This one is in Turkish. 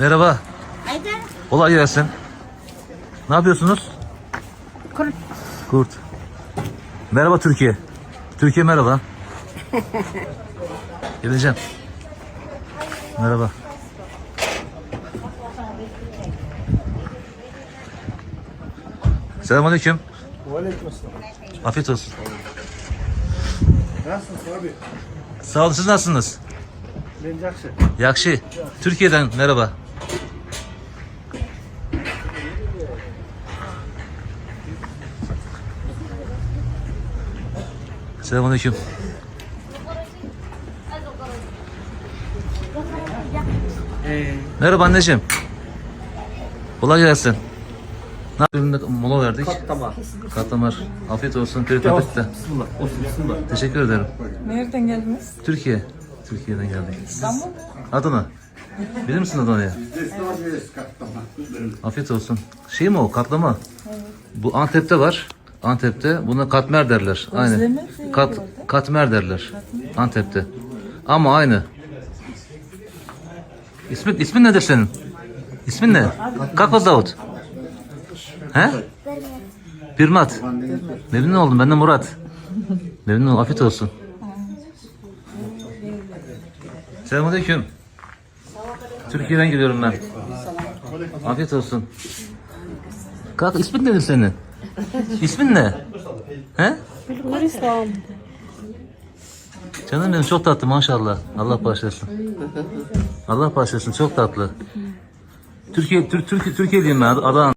Merhaba. Haydi. Kolay gelsin. Ne yapıyorsunuz? Kurt. Kurt. Merhaba Türkiye. Türkiye merhaba. Geleceğim. Merhaba. Selamünaleyküm. Aleykümselam. Afiyet olsun. Nasılsın abi? Sağ olun siz nasılsınız? Ben Cakşı. Yakşı. Türkiye'den merhaba. Selamünaleyküm. Merhaba anneciğim. Kolay gelsin. Ne yapıyorsun? Mola verdik. Tamam. Katlamar. Afiyet olsun. Periferitte. Bismillah. Olsun bismillah. Teşekkür ederim. Nereden geldiniz? Türkiye. Türkiye'den geldik. İstanbul mu? Adana. Bilir misin Adana'yı? Afiyet olsun. Şey mi o katlama? Bu Antep'te var. Antep'te buna katmer derler. Aynı. Şey Kat, yapıyorlar. katmer derler. Antep'te. Ama aynı. İsmin, ismin nedir senin? İsmin ne? Kakla Davut. He? Pirmat. Memnun oldum. Ben de Murat. Memnun oldum. Afiyet olsun. Selamünaleyküm. Türkiye'den geliyorum ben. Afiyet olsun. Kalk ismin nedir senin? İsmin ne? He? Canım benim çok tatlı maşallah. Allah bağışlasın. Allah bağışlasın çok tatlı. Türkiye Türk Türk Türkiye'liyim ben Adana.